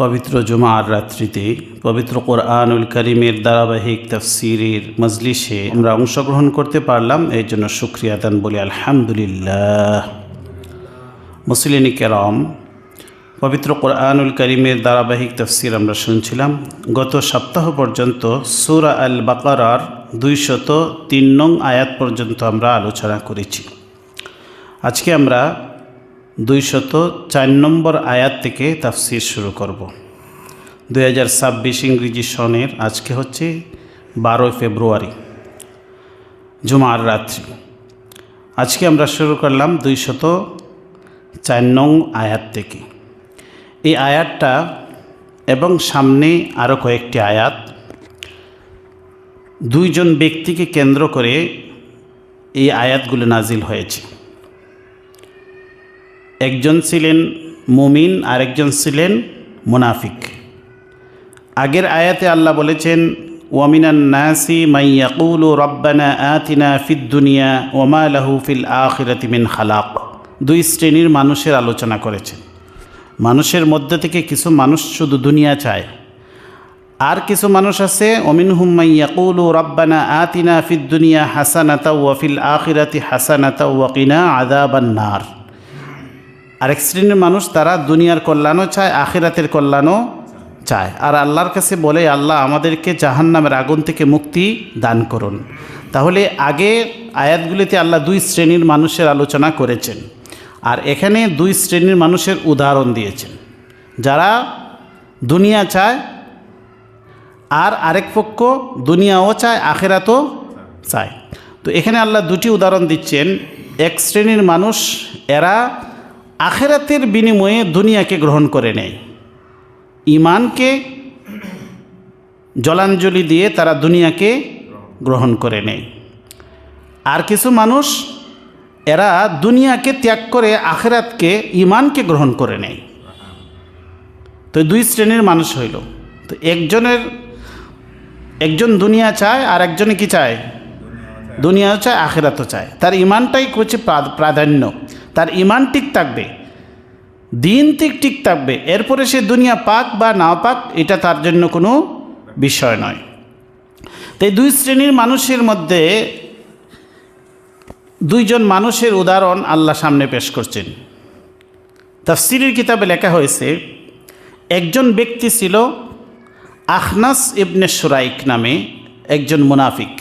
পবিত্র জুমার রাত্রিতে পবিত্র কোরআনুল করিমের ধারাবাহিক তফসিরের মজলিসে আমরা অংশগ্রহণ করতে পারলাম এই জন্য শুক্রিয়া দান বলি আলহামদুলিল্লাহ। মুসলিনী কেরম, পবিত্র কোরআনুল করিমের ধারাবাহিক তফসির আমরা শুনছিলাম। গত সপ্তাহ পর্যন্ত সুরা আল বাকারার দুইশত তিন নং আয়াত পর্যন্ত আমরা আলোচনা করেছি। আজকে আমরা দুইশত চার নম্বর আয়াত থেকে তাফসির শুরু করব। দুই হাজার ছাব্বিশ ইংরেজি সনের আজকে হচ্ছে বারোই ফেব্রুয়ারি, জুমার রাত্রি। আজকে আমরা শুরু করলাম দুইশত চার নং আয়াত থেকে। এই আয়াতটা এবং সামনে আরও কয়েকটি আয়াত। দুইজন ব্যক্তিকে কেন্দ্র করে এই আয়াতগুলো নাজিল হয়েছে। একজন ছিলেন মুমিন আর একজন ছিলেন মুনাফিক। আগের আয়াতে আল্লাহ বলেছেন, ওয়ামিনান নাসি মাইয়াকুল রব্বানা আতিনা ফিদ দুনিয়া ওমা লাহু ফিল আখিরাতি মিন খালাক। দুই শ্রেণির মানুষের আলোচনা করেছেন। মানুষের মধ্যে থেকে কিছু মানুষ শুধু দুনিয়া চায়। আর কিছু মানুষ আছে অমিন হুম্মাই ইয়াকুল রব্বানা আতিনা ফিদ দুনিয়া হাসানাতা ওয়াফিল আখিরাতি হাসানাতা ওয়াকিনা আদাবান নার। আরেক শ্রেণির মানুষ তারা দুনিয়ার কল্যাণও চায়, আখিরাতের কল্যাণও চায়। আর আল্লাহর কাছে বলে, আল্লাহ আমাদেরকে জাহান্নামের আগুন থেকে মুক্তি দান করুন। তাহলে আগে আয়াতগুলিতে আল্লাহ দুই শ্রেণির মানুষের আলোচনা করেছেন। আর এখানে দুই শ্রেণির মানুষের উদাহরণ দিয়েছেন। যারা দুনিয়া চায়, আর আরেক পক্ষ দুনিয়াও চায়, আখেরাতও চায়। তো এখানে আল্লাহ দুটি উদাহরণ দিচ্ছেন। এক শ্রেণির মানুষ, এরা আখেরাতের বিনিময়ে দুনিয়াকে গ্রহণ করে নেয়। ইমানকে জলাঞ্জলি দিয়ে তারা দুনিয়াকে গ্রহণ করে নেয়। আর কিছু মানুষ, এরা দুনিয়াকে ত্যাগ করে আখেরাতকে ইমানকে গ্রহণ করে নেয়। তো দুই শ্রেণির মানুষ হইল। তো একজনের, একজন দুনিয়া চায় আর একজনে কি চায়? দুনিয়াও চায়, আখেরাতও চায়। তার ইমানটাই হচ্ছে প্রাধান্য। তার ইমান ঠিক থাকবে, দিন ঠিক ঠিক থাকবে, এরপরে সে দুনিয়া পাক বা না পাক এটা তার জন্য কোনো বিষয় নয়। তাই দুই শ্রেণির মানুষের মধ্যে দুইজন মানুষের উদাহরণ আল্লাহ সামনে পেশ করছেন। তাফসিরের কিতাবে লেখা হয়েছে, একজন ব্যক্তি ছিল আখনাস ইবনে সুরাইক নামে একজন মুনাফিক,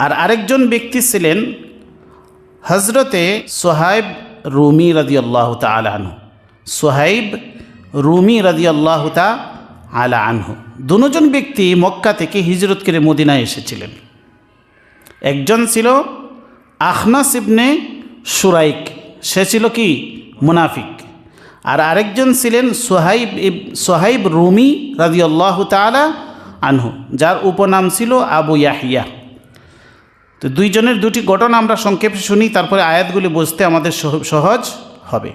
আর আরেকজন ব্যক্তি ছিলেন হজরতে সোহাইব রুমি রাজি আল্লাহ আনহু। সোহাইব রুমি রাজি আল্লাহ আলা আনহু। দুজন ব্যক্তি মক্কা থেকে হিজরত করে মদিনায় এসেছিলেন। একজন ছিল আখনাস ইবনে সুরাইক, সে ছিল কি? মুনাফিক। আর আরেকজন ছিলেন সোহাইব ইব, সোহাইব রুমি রাজি আল্লাহ তালা আনহু, যার উপনাম ছিল আবু ইয়াহিয়া। তো দুইজনের দুটি ঘটনা আমরা সংক্ষেপে শুনি, তারপরে আয়াতগুলি বুঝতে আমাদের সহজ হবে।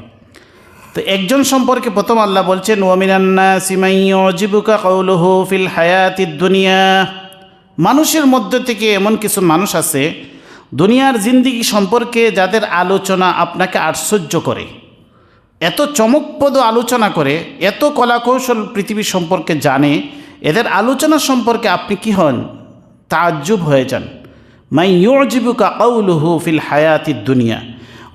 তো একজন সম্পর্কে প্রথম আল্লাহ বলছেন ওয়ামিনান্না সিমাইজিবুকা কৌলহ ফিল হায়াতি দুনিয়া। মানুষের মধ্য থেকে এমন কিছু মানুষ আছে, দুনিয়ার জিন্দিগি সম্পর্কে যাদের আলোচনা আপনাকে আশ্চর্য করে। এত চমকপদ আলোচনা করে, এত কলাকৌশল পৃথিবী সম্পর্কে জানে, এদের আলোচনা সম্পর্কে আপনি কি হন? তাজ্জুব হয়ে যান। মাই ইউজিবুকা কৌলুহু ফিল হায়াতি দুনিয়া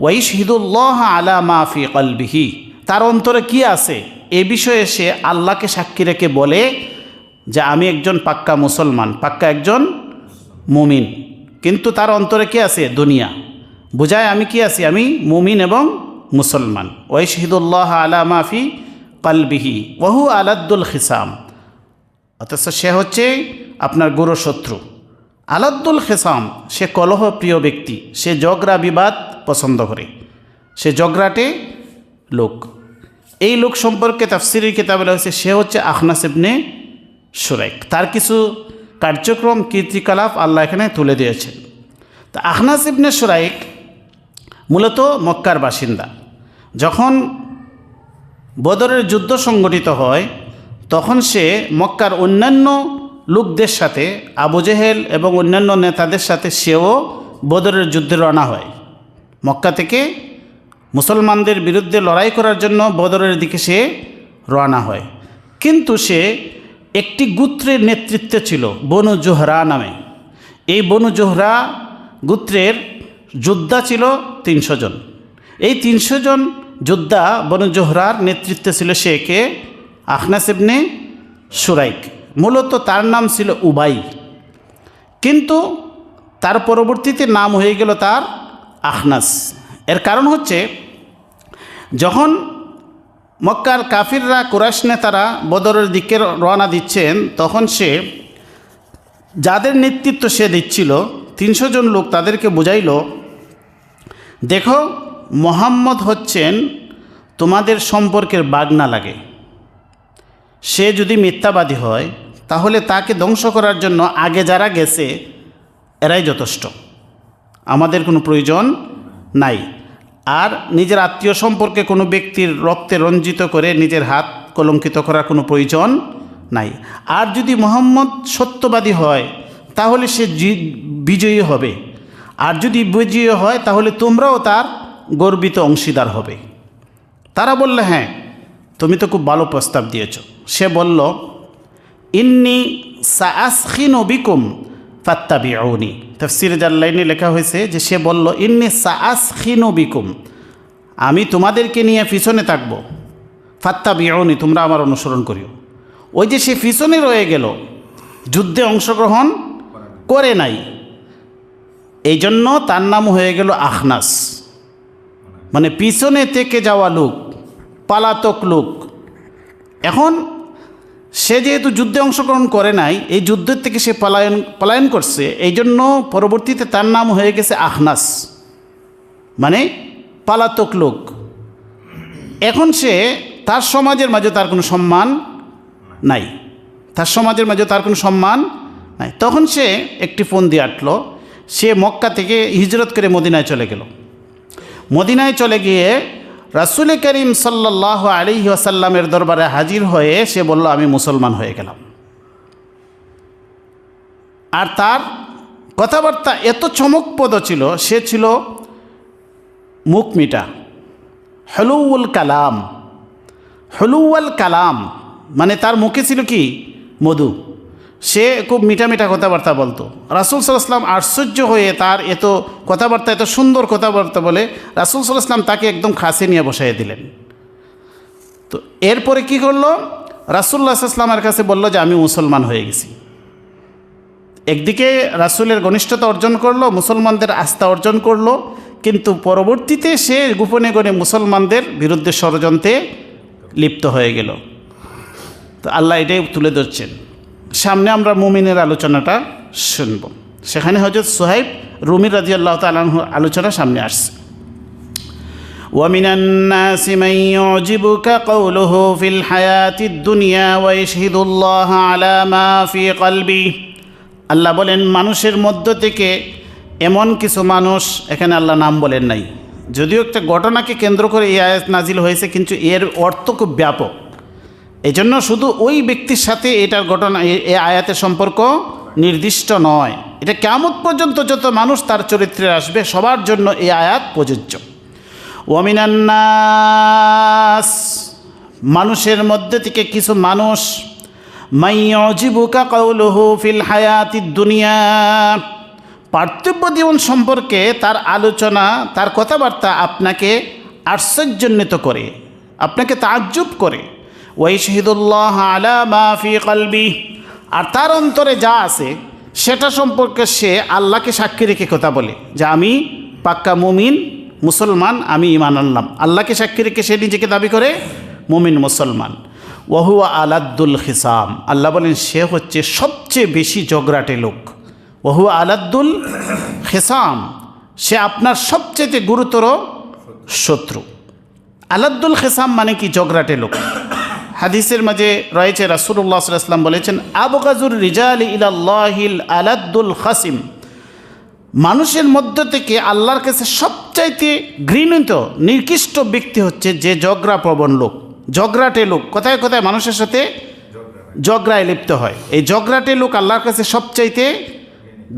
ওয়াইশহিদুল্লাহ আলা মা ফি কলবিহি। তার অন্তরে কি আছে? এ বিষয়ে সে আল্লাহকে সাক্ষী রেখে বলে যে, আমি একজন পাক্কা মুসলমান, পাক্কা একজন মুমিন। কিন্তু তার অন্তরে কি আছে? দুনিয়া। বোঝায় আমি কি আছি? আমি মুমিন এবং মুসলমান। ওয়াইশহিদুল্লাহ আলা মাফি কালবিহি ওহু আলাদ্দুল খিসাম। অথচ সে হচ্ছে আপনার গুরু শত্রু আলাদ্দুল খেসাম, সে কলহ প্রিয় ব্যক্তি, সে জগরা বিবাদ পছন্দ করে। সে জগরাটে লোক। এই লোক সম্পর্কে তাফসিরের কিতাবে হয়েছে সে হচ্ছে আখনাস ইবনে সুরাইক। তার কিছু কার্যক্রম, কীর্তিকলাপ আল্লাহ এখানে তুলে দিয়েছেন তা আখনাস ইবনে সুরাইক মূলত মক্কার বাসিন্দা। যখন বদরের যুদ্ধ সংগঠিত হয়, তখন সে মক্কার অন্যান্য লোকদের সাথে, আবু জেহেল এবং অন্যান্য নেতাদের সাথে সেও বদরের যুদ্ধে রওনা হয়। মক্কা থেকে মুসলমানদের বিরুদ্ধে লড়াই করার জন্য বদরের দিকে সে রওনা হয়। কিন্তু সে একটি গোত্রের নেতৃত্বে ছিল, বনু জোহরা নামে। এই বনু জোহরা গোত্রের যোদ্ধা ছিল তিনশো জন। এই তিনশো জন যোদ্ধা বনু জোহরার নেতৃত্বে ছিল সে কে? আখনাস ইবনে সুরাইক। মূলত তার নাম ছিল উবাই। কিন্তু তার পরবর্তীতে নাম হয়ে গেল তার আহনাস এর কারণ হচ্ছে, যখন মক্কার কাফিররা কুরাশ নেতারা বদরের দিকে রওনা দিচ্ছেন, তখন সে যাদের নেতৃত্ব সে দিচ্ছিল, তিনশো জন লোক তাদেরকে বুঝাইল, দেখো, মোহাম্মদ হচ্ছেন তোমাদের সম্পর্কের বাগনা লাগে। সে যদি মিথ্যাবাদী হয় তাহলে তাকে ধ্বংস করার জন্য আগে যারা গেছে, এরাই যথেষ্ট। আমাদের কোনো প্রয়োজন নাই। আর নিজের আত্মীয় সম্পর্কে কোনো ব্যক্তির রক্তে রঞ্জিত করে নিজের হাত কলঙ্কিত করার কোনো প্রয়োজন নাই। আর যদি মোহাম্মদ সত্যবাদী হয়, তাহলে সে বিজয়ী হবে। আর যদি বিজয়ী হয়, তাহলে তোমরাও তার গর্বিত অংশীদার হবে। তারা বললে হ্যাঁ তুমি তো খুব ভালো প্রস্তাব দিয়েছ। সে বলল ইন্নি সাআসখিন বিকুম, ফাত্তাবিউনি। তফসিরে যার লাইনে লেখা হয়েছে যে সে বলল, ইন্নি সাআসখিন বিকুম, আমি তোমাদেরকে নিয়ে পিছনে থাকব। ফাত্তাবিউনি, তোমরা আমার অনুসরণ করিও। ওই যে সে পিছনে রয়ে গেল, যুদ্ধে অংশগ্রহণ করে নাই। এই জন্য তার নাম হয়ে গেল আখনাস। মানে পিছনে থেকে যাওয়া লোক, পালাতক লোক। এখন সে যেহেতু যুদ্ধে অংশগ্রহণ করে নাই, এই যুদ্ধের থেকে সে পলায়ন পলায়ন করছে এই জন্য পরবর্তীতে তার নাম হয়ে গেছে আহনাস মানে পালাতক লোক। এখন সে তার সমাজের মাঝে তার কোনো সম্মান নাই। তার সমাজের মাঝে তার কোনো সম্মান নাই। তখন সে একটি ফোন দিয়ে আটলো। সে মক্কা থেকে হিজরত করে মদিনায় চলে গেল। মদিনায় চলে গিয়ে রাসুল করিম সাল্লাহ আলী আসাল্লামের দরবারে হাজির হয়ে সে বলল, আমি মুসলমান হয়ে গেলাম। আর তার কথাবার্তা এত চমকপদ ছিল, সে ছিল মুখ মিটা। হলুউল কালাম। হলুয়াল কালাম মানে তার মুখে ছিল কি? মধু। সে খুব মিঠা মিঠা কথাবার্তা বলতো। রাসুল সাল্লাম আশ্চর্য হয়ে তার এত কথাবার্তা, এত সুন্দর কথাবার্তা বলে রাসুল সাল্লাম তাকে একদম খাসে নিয়ে বসাই দিলেন। তো এরপরে কি করল? রাসুল্লাহ ইসলামের কাছে বলল যে, আমি মুসলমান হয়ে গেছি। একদিকে রাসুলের ঘনিষ্ঠতা অর্জন করল, মুসলমানদের আস্থা অর্জন করল, কিন্তু পরবর্তীতে সে গোপনে গোপনে মুসলমানদের বিরুদ্ধে ষড়যন্ত্রে লিপ্ত হয়ে গেল। তো আল্লাহ এটাই তুলে ধরছেন। সামনে আমরা মুমিনের আলোচনাটা শুনব সেখানে হজরত সোহাইব রুমি রাজি আল্লাহ তালাহুর আলোচনা সামনে আসছে ومن الناس من يعجبك قوله في الحياة الدنيا ويشهد الله على ما في قلبه আল্লাহ বলেন মানুষের মধ্য থেকে এমন কিছু মানুষ এখানে আল্লাহ নাম বলেন নাই যদিও একটা ঘটনাকে কেন্দ্র করে এই আয়াত নাজিল হয়েছে কিন্তু এর অর্থ খুব ব্যাপক এই জন্য শুধু ওই ব্যক্তির সাথে এটার ঘটনা, এ- আয়াতের সম্পর্ক নির্দিষ্ট নয়। এটা কেমন পর্যন্ত যত মানুষ তার চরিত্রে আসবে, সবার জন্য এই আয়াত প্রযোজ্য। ওয়ামিনান্নাস মানুষের মধ্যে থেকে কিছু মানুষ মাইয়জিবুকা কৌলহু ফিল হায়াতি দুনিয়া পার্থিব জীবন সম্পর্কে তার আলোচনা, তার কথাবার্তা আপনাকে আশ্চর্যান্বিত করে, আপনাকে তাজ্জুব করে। ওই শহীদুল্লাহ আলা মাফি কলবি। আর তার অন্তরে যা আছে, সেটা সম্পর্কে সে আল্লাহকে সাক্ষী রেখে কথা বলে যে আমি পাক্কা মুমিন, মুসলমান, আমি ইমান আনলাম। আল্লাহকে সাক্ষী রেখে সে নিজেকে দাবি করে, মুমিন, মুসলমান। ওহুয়া আলাদ্দুল খিসাম। আল্লাহ বলেন, সে হচ্ছে সবচেয়ে বেশি জগরাটে লোক। ওহু আলাদ্দুল খেসাম। সে আপনার সবচেয়ে গুরুতর শত্রু। আলাদ্দুল খেসাম মানে কি? জগরাটে লোক। হাদিসের মাঝে রয়েছে রাসুল্লাহ সাল্লাম বলেছেন, আবগাজুর রিজাল ইলাল্লাহিল আলাদ্দুল হাসিম মানুষের মধ্য থেকে আল্লাহর কাছে সবচাইতে ঘৃণিত, নিকৃষ্ট ব্যক্তি হচ্ছে যে জগরা প্রবণ লোক জগরাটে লোক। কোথায় কোথায় মানুষের সাথে জগরায় লিপ্ত হয়? এই জগরাটে লোক আল্লাহর কাছে সবচাইতে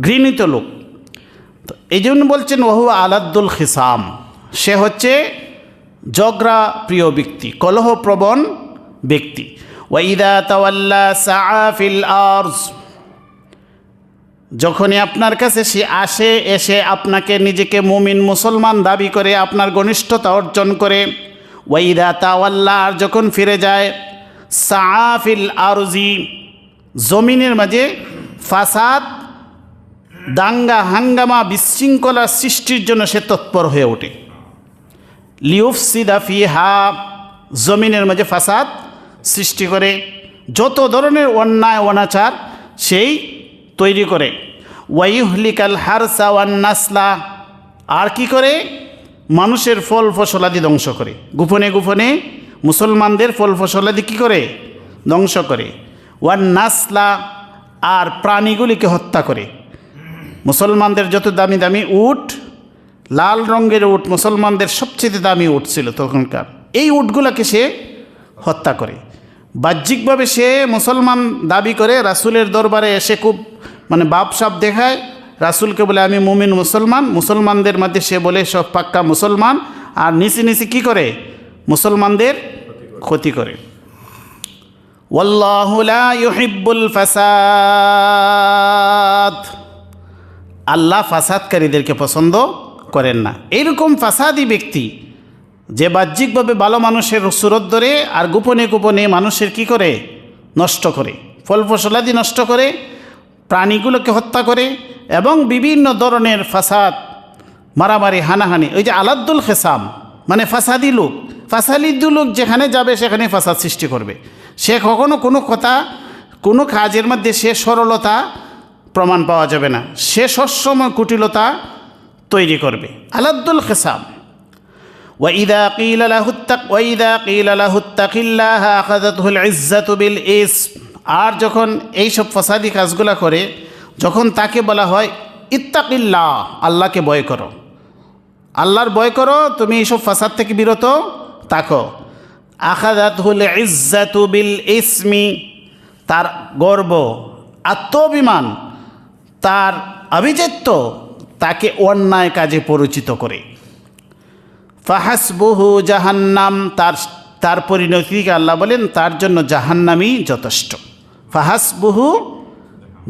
ঘৃণিত লোক। তো এই জন্য বলছেন, ওহু আলাদ্দুল খিসাম। সে হচ্ছে জগরা প্রিয় ব্যক্তি, কলহ প্রবণ ব্যক্তি। ওয়াইদা তাওয়াল্লা সাআফিল আরজ। যখনই আপনার কাছে সে আসে, এসে আপনাকে নিজেকে মুমিন মুসলমান দাবি করে, আপনার ঘনিষ্ঠতা অর্জন করে ওয়াইদা তাওয়াল্লা, আর যখন ফিরে যায় সাআফিল আরজি, জমিনের মাঝে ফাসাদ, দাঙ্গা, হাঙ্গামা, বিশৃঙ্খলা সৃষ্টির জন্য সে তৎপর হয়ে ওঠে। লিউফ সিদাফি হা জমিনের মাঝে ফাসাদ সৃষ্টি করে, যত ধরনের অন্যায়, অনাচার সেই তৈরি করে। ওয়াইহলিকাল হারসা ওয়ান নাসলা, আর কি করে? মানুষের ফল ফসলাদি ধ্বংস করে। গোপনে গোপনে মুসলমানদের ফল ফসলাদি কী করে? ধ্বংস করে। ওয়ান নাসলা, আর প্রাণীগুলিকে হত্যা করে। মুসলমানদের যত দামি দামি উট, লাল রঙের উট, মুসলমানদের সবচেয়ে দামি উট ছিল তখনকার। এই উটগুলোকে সে হত্যা করে। বাহ্যিকভাবে সে মুসলমান দাবি করে, রাসুলের দরবারে এসে খুব মানে বাপসাপ দেখায়, রাসুলকে বলে, আমি মুমিন মুসলমান। মুসলমানদের মধ্যে সে বলে, সব পাক্কা মুসলমান। আর নিচে নিচে কী করে? মুসলমানদের ক্ষতি করে। ওয়াল্লাহু লা ইউহিব্বুল ফাসাদ। আল্লাহ ফাসাদকারীদেরকে পছন্দ করেন না। এরকম ফাসাদি ব্যক্তি যে বাহ্যিকভাবে ভালো মানুষের সুরত ধরে আর গোপনে গোপনে মানুষের কি করে? নষ্ট করে। ফল ফসলাদি নষ্ট করে, প্রাণীগুলোকে হত্যা করে এবং বিভিন্ন ধরনের ফাসাদ, মারামারি, হানাহানি, ওই যে আলাদ্দুল খেসাম মানে ফাসাদি লোক ফাসালিদ্দু লোক যেখানে যাবে সেখানে ফাসাদ সৃষ্টি করবে। সে কখনো কোনো কথা, কোনো কাজের মধ্যে সে সরলতা প্রমাণ পাওয়া যাবে না। সে সবসময় কুটিলতা তৈরি করবে। আলাদ্দুল খেসাম। وإذا قيل له اتق وإذا قيل له اتق الله أخذته العزة بالإسم আর যখন এই সব ফসাদি কাজগুলা করে যখন তাকে বলা হয় ইত্তাকিল্লাহ আল্লাহকে ভয় করো আল্লাহর ভয় করো তুমি এইসব ফাসাদ থেকে বিরত তাকো আখাদাতুল ইজ্জাতু বিল ইসমি তার গর্ব আত্মঅভিমান তার আভিজাত্য তাকে অন্যায় কাজে পরিচিত করে ফাহাসবুহু জাহান্নাম, তার তার পরিণতিকে আল্লাহ বলেন, তার জন্য জাহান্নামই যথেষ্ট। ফাহাসবুহু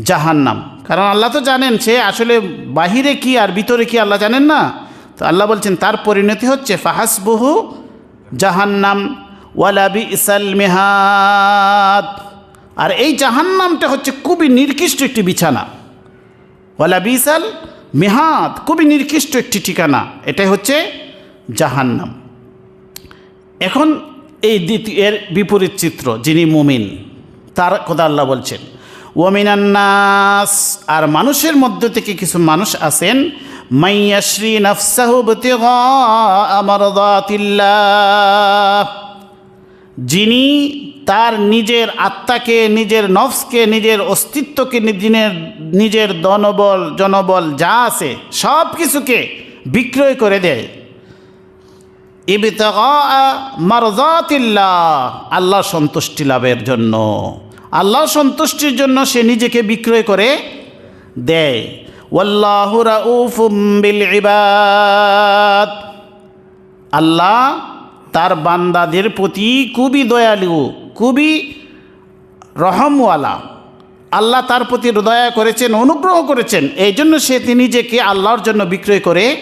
জাহান্নাম। কারণ আল্লাহ তো জানেন, সে আসলে বাহিরে কি আর ভিতরে কি আল্লাহ জানেন না। তো আল্লাহ বলছেন, তার পরিণতি হচ্ছে ফাহাসবুহু জাহান্নাম ওয়ালাবি ইসাল মেহাদ। আর এই জাহান্নামটা হচ্ছে খুবই নির্দিষ্ট একটি বিছানা। ওয়ালাবি বিসাল মেহাদ, খুবই নির্দিষ্ট একটি ঠিকানা। এটাই হচ্ছে জাহান্নাম। এখন এই দ্বিতীয়, এর বিপরীত চিত্র, যিনি মুমিন, তার কথা আল্লাহ বলছেন ওমিনান্নাস আর মানুষের মধ্য থেকে কিছু মানুষ আছেন মাইয়াশ্রী নফসাহু আমারদাতিল্লাহ যিনি তার নিজের আত্মাকে, নিজের নফসকে, নিজের অস্তিত্বকে, নিজের নিজের দনবল জনবল যা আছে সব কিছুকে বিক্রয় করে দেয়। মারজাতিল্লাহ আল্লাহ সন্তুষ্টি লাভের জন্য। আল্লাহ সন্তুষ্টির জন্য সে নিজেকে বিক্রয় করে দেয়। বিল ইবাদ। আল্লাহ তার বান্দাদের প্রতি খুবই দয়ালু, খুবই রহমওয়ালা। আল্লাহ তার প্রতি দয়া করেছেন, অনুগ্রহ করেছেন। এই জন্য সে নিজেকে আল্লাহর জন্য বিক্রয় করে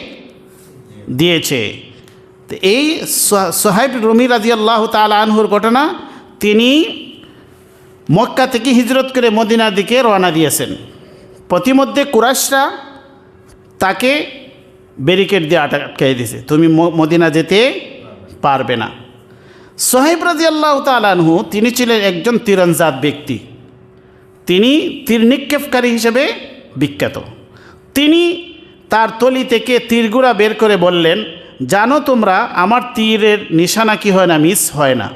দিয়েছে। তো এই সোহাইব রুমি রাজি আল্লাহ তাল আনহুর ঘটনা, তিনি মক্কা থেকে হিজরত করে মদিনার দিকে রওনা দিয়েছেন। প্রতিমধ্যে কুরাশরা তাকে ব্যারিকেড দিয়ে আটকাই দিয়েছে। তুমি মদিনা যেতে পারবে না। সোহেব রাজি আল্লাহ তালানহু তিনি ছিলেন একজন তীরঞ্জাত ব্যক্তি। তিনি তীর নিক্ষেপকারী হিসেবে বিখ্যাত। তিনি তার তলি থেকে তীরগুড়া বের করে বললেন জানো তোমরা, আমার তীরের নিশানা কি হয় না, মিস হয় না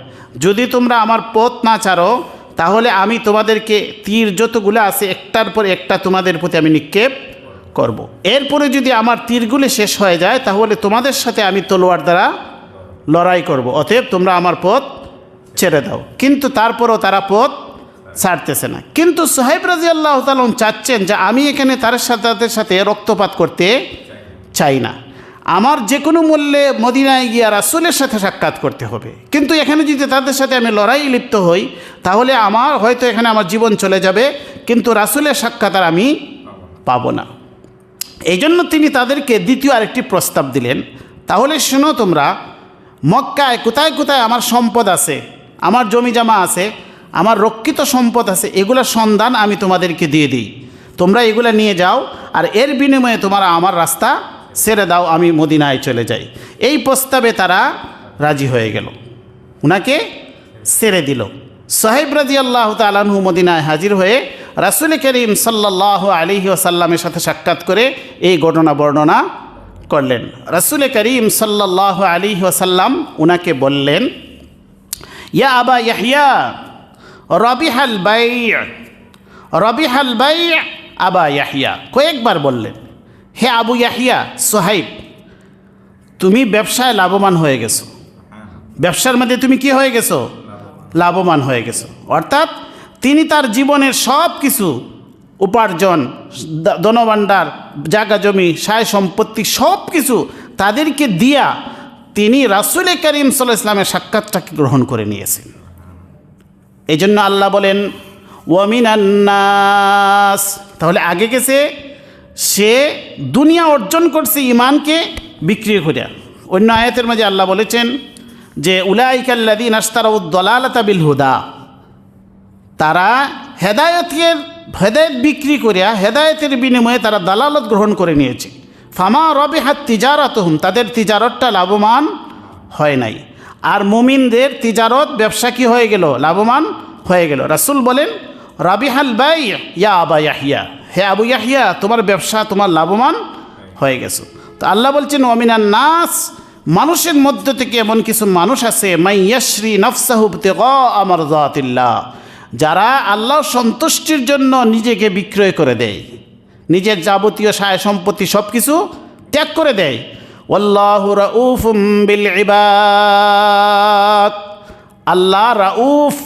যদি তোমরা আমার পথ না ছাড়ো, তাহলে আমি তোমাদেরকে তীর যতগুলো আছে, একটার পর একটা তোমাদের প্রতি আমি নিক্ষেপ করব। এরপরে যদি আমার তীরগুলি শেষ হয়ে যায়, তাহলে তোমাদের সাথে আমি তলোয়ার দ্বারা লড়াই করব। অতএব তোমরা আমার পথ ছেড়ে দাও কিন্তু তারপরও তারা পথ ছাড়তেছে না কিন্তু সোহেব রাজি আল্লাহ তালন চাচ্ছেন যে আমি এখানে তার সাথে সাথে রক্তপাত করতে চাই না আমার যে কোনো মূল্যে মদিনায় গিয়া রাসুলের সাথে সাক্ষাৎ করতে হবে। কিন্তু এখানে যদি তাদের সাথে আমি লড়াই লিপ্ত হই, তাহলে আমার হয়তো এখানে আমার জীবন চলে যাবে, কিন্তু রাসুলের সাক্ষাৎ আর আমি পাবো না। এই জন্য তিনি তাদেরকে দ্বিতীয় আরেকটি প্রস্তাব দিলেন। তাহলে শোনো তোমরা, মক্কায় কোথায় কোথায় আমার সম্পদ আছে, আমার জমি জমা আছে, আমার রক্ষিত সম্পদ আছে এগুলোর সন্ধান আমি তোমাদেরকে দিয়ে দিই। তোমরা এগুলো নিয়ে যাও, আর এর বিনিময়ে তোমরা আমার রাস্তা ছেড়ে দাও, আমি মদিনায় চলে যাই। এই প্রস্তাবে তারা রাজি হয়ে গেল। উনাকে ছেড়ে দিল। সাহেব রাজি আল্লাহ তালাহু মদিনায় হাজির হয়ে রাসুল করিম সাল্লাহ আলিহি ওসাল্লামের সাথে সাক্ষাৎ করে এই ঘটনা বর্ণনা করলেন। রাসুল করিম সাল্লাহ আলিহি ওসাল্লাম উনাকে বললেন, ইয়া আবা ইয়াহিয়া রবি রবিহাল বাই রবিহাল বাই আবা ইয়াহিয়া কয়েকবার বললেন। হে আবু ইয়াহিয়া, সোহাইব, তুমি ব্যবসায় লাভবান হয়ে গেছো। ব্যবসার মধ্যে তুমি কি হয়ে গেছো? লাভবান হয়ে গেছো। অর্থাৎ তিনি তার জীবনের সব কিছু, উপার্জন, দ- ধনভাণ্ডার, জায়গা, জমি, সায় সম্পত্তি সব কিছু তাদেরকে দিয়া তিনি রাসুল করিম সাল্লাহ ইসলামের সাক্ষাৎটাকে গ্রহণ করে নিয়েছেন। এই জন্য আল্লাহ বলেন ওয়ামিনান্নাস তাহলে আগে গেছে সে দুনিয়া অর্জন করছে ইমানকে বিক্রি করে। অন্য আয়াতের মাঝে আল্লাহ বলেছেন যে উলাইকাল্লাদিন আস্তারউদ্দলালতা বিল হুদা তারা হেদায়তের, হেদায়ত বিক্রি করিয়া হেদায়তের বিনিময়ে তারা দালালত গ্রহণ করে নিয়েছে। ফামা রবে হাত তিজারত হুম তাদের তিজারতটা লাভবান হয় নাই। আর মুমিনদের তিজারত ব্যবসা কি হয়ে গেল? লাভবান হয়ে গেল। রাসুল বলেন রাবিহাল বাই, ইয়া আবা ইয়াহিয়া। হে আবু ইয়াহিয়া, তোমার ব্যবসা, তোমার লাভবান হয়ে গেছে। তো আল্লাহ বলছেন অমিনান নাস, মানুষের মধ্য থেকে এমন কিছু মানুষ আছে, মাই মাইয়াশ্রী নফসাহুব আমার জাতিল্লাহ যারা আল্লাহ সন্তুষ্টির জন্য নিজেকে বিক্রয় করে দেয়। নিজের যাবতীয় সায় সম্পত্তি সব কিছু ত্যাগ করে দেয়। আল্লাহ রাউফ বিল ইবাদ। আল্লাহ রাউফ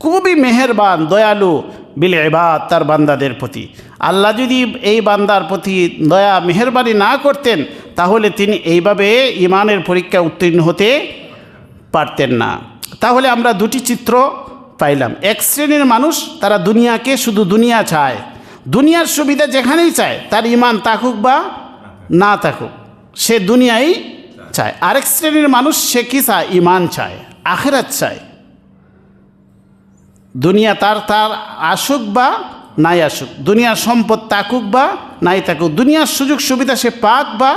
খুবই মেহেরবান, দয়ালু, বিলে ইবাদ তার বান্দাদের প্রতি। আল্লাহ যদি এই বান্দার প্রতি দয়া, মেহরবানি না করতেন, তাহলে তিনি এইভাবে ইমানের পরীক্ষা উত্তীর্ণ হতে পারতেন না। তাহলে আমরা দুটি চিত্র পাইলাম। এক শ্রেণির মানুষ, তারা দুনিয়াকে শুধু দুনিয়া চায়। দুনিয়ার সুবিধা যেখানেই চায়, তার ইমান থাকুক বা না থাকুক, সে দুনিয়াই চায়। আরেক শ্রেণির মানুষ, সে কি চায়? ইমান চায়, আখেরাত চায়। দুনিয়া তার তার আসুক বা নাই আসুক দুনিয়ার সম্পদ তাকুক বা নাই থাকুক দুনিয়ার সুযোগ সুবিধা সে পাক বা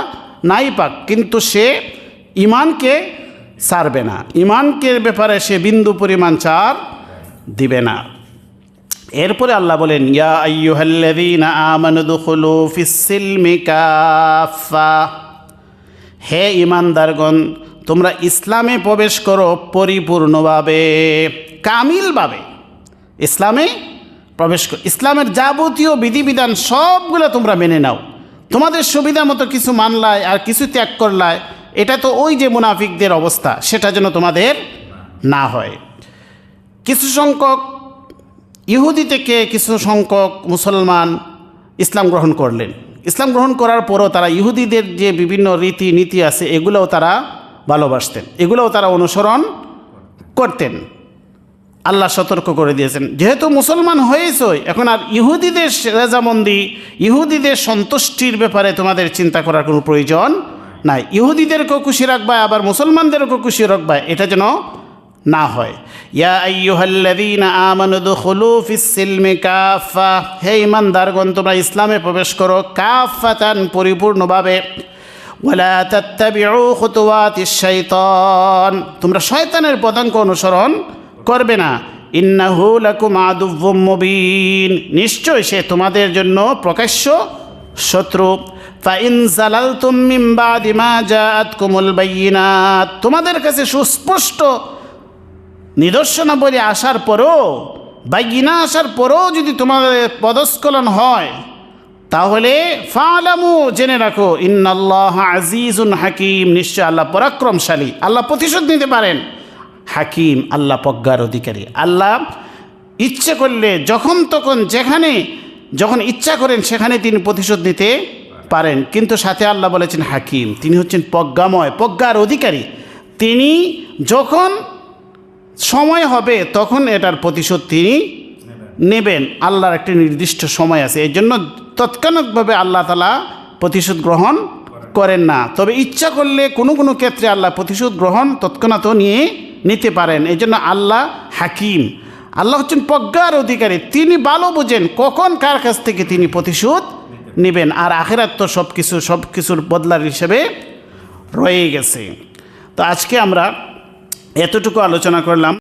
নাই পাক, কিন্তু সে ইমানকে ছাড়বে না ইমানকে ব্যাপারে সে বিন্দু পরিমাণ চার দিবে না। এরপরে আল্লাহ বলেন, ইয়া আইয়ুহাল্লাযীনা আমানু দুখুলু ফিস-সিলমি কাফা হে ইমানদারগণ, তোমরা ইসলামে প্রবেশ করো পরিপূর্ণভাবে, কামিলভাবে। ইসলামে প্রবেশ করো ইসলামের যাবতীয় বিধিবিধান সবগুলো তোমরা মেনে নাও। তোমাদের সুবিধা মতো কিছু মানলায় আর কিছু ত্যাগ করলায়, এটা তো ওই যে মুনাফিকদের অবস্থা, সেটা যেন তোমাদের না হয়। কিছু সংখ্যক ইহুদি থেকে কিছু সংখ্যক মুসলমান ইসলাম গ্রহণ করলেন। ইসলাম গ্রহণ করার পরও তারা ইহুদিদের যে বিভিন্ন রীতি নীতি আছে, এগুলোও তারা ভালোবাসতেন। এগুলোও তারা অনুসরণ করতেন। আল্লাহ সতর্ক করে দিয়েছেন। যেহেতু মুসলমান হয়েছই, এখন আর ইহুদিদের রেজামন্দি ইহুদিদের সন্তুষ্টির ব্যাপারে তোমাদের চিন্তা করার কোনো প্রয়োজন নাই। ইহুদিদেরকেও খুশি রাখবা, আবার মুসলমানদেরকেও খুশি রাখবা, এটা যেন না হয়। ইয়া কাফা হে তোমরা ইসলামে প্রবেশ করো কাফাতান পরিপূর্ণভাবে। তোমরা শয়তানের পদাঙ্ক অনুসরণ করবে না। ইন্নাহু নিশ্চয় সে তোমাদের জন্য প্রকাশ্য শত্রু। তোমাদের কাছে সুস্পষ্ট নিদর্শনাবলী আসার পরও বাইগিনা আসার পরও যদি তোমাদের পদস্খলন হয়, তাহলে ফালামু জেনে রাখো, ইন্নাল্লাহ আজিজুন হাকিম। নিশ্চয় আল্লাহ পরাক্রমশালী, আল্লাহ প্রতিশোধ নিতে পারেন। হাকিম, আল্লাহ প্রজ্ঞার অধিকারী। আল্লাহ ইচ্ছে করলে যখন তখন যেখানে, যখন ইচ্ছা করেন সেখানে তিনি প্রতিশোধ নিতে পারেন। কিন্তু সাথে আল্লাহ বলেছেন হাকিম, তিনি হচ্ছেন প্রজ্ঞাময়, প্রজ্ঞার অধিকারী। তিনি যখন সময় হবে তখন এটার প্রতিশোধ তিনি নেবেন। আল্লাহর একটি নির্দিষ্ট সময় আছে। এই জন্য তৎক্ষণাৎভাবে আল্লাহ তালা প্রতিশোধ গ্রহণ করেন না। তবে ইচ্ছা করলে কোনো কোনো ক্ষেত্রে আল্লাহ প্রতিশোধ গ্রহণ তৎক্ষণাৎ নিয়ে নিতে পারেন। এই জন্য আল্লাহ হাকিম। আল্লাহ হচ্ছেন প্রজ্ঞার অধিকারী। তিনি ভালো বোঝেন কখন কার কাছ থেকে তিনি প্রতিশোধ নেবেন। আর আখেরাত তো সব কিছু সব কিছুর বদলার হিসেবে রয়ে গেছে। তো আজকে আমরা এতটুকু আলোচনা করলাম।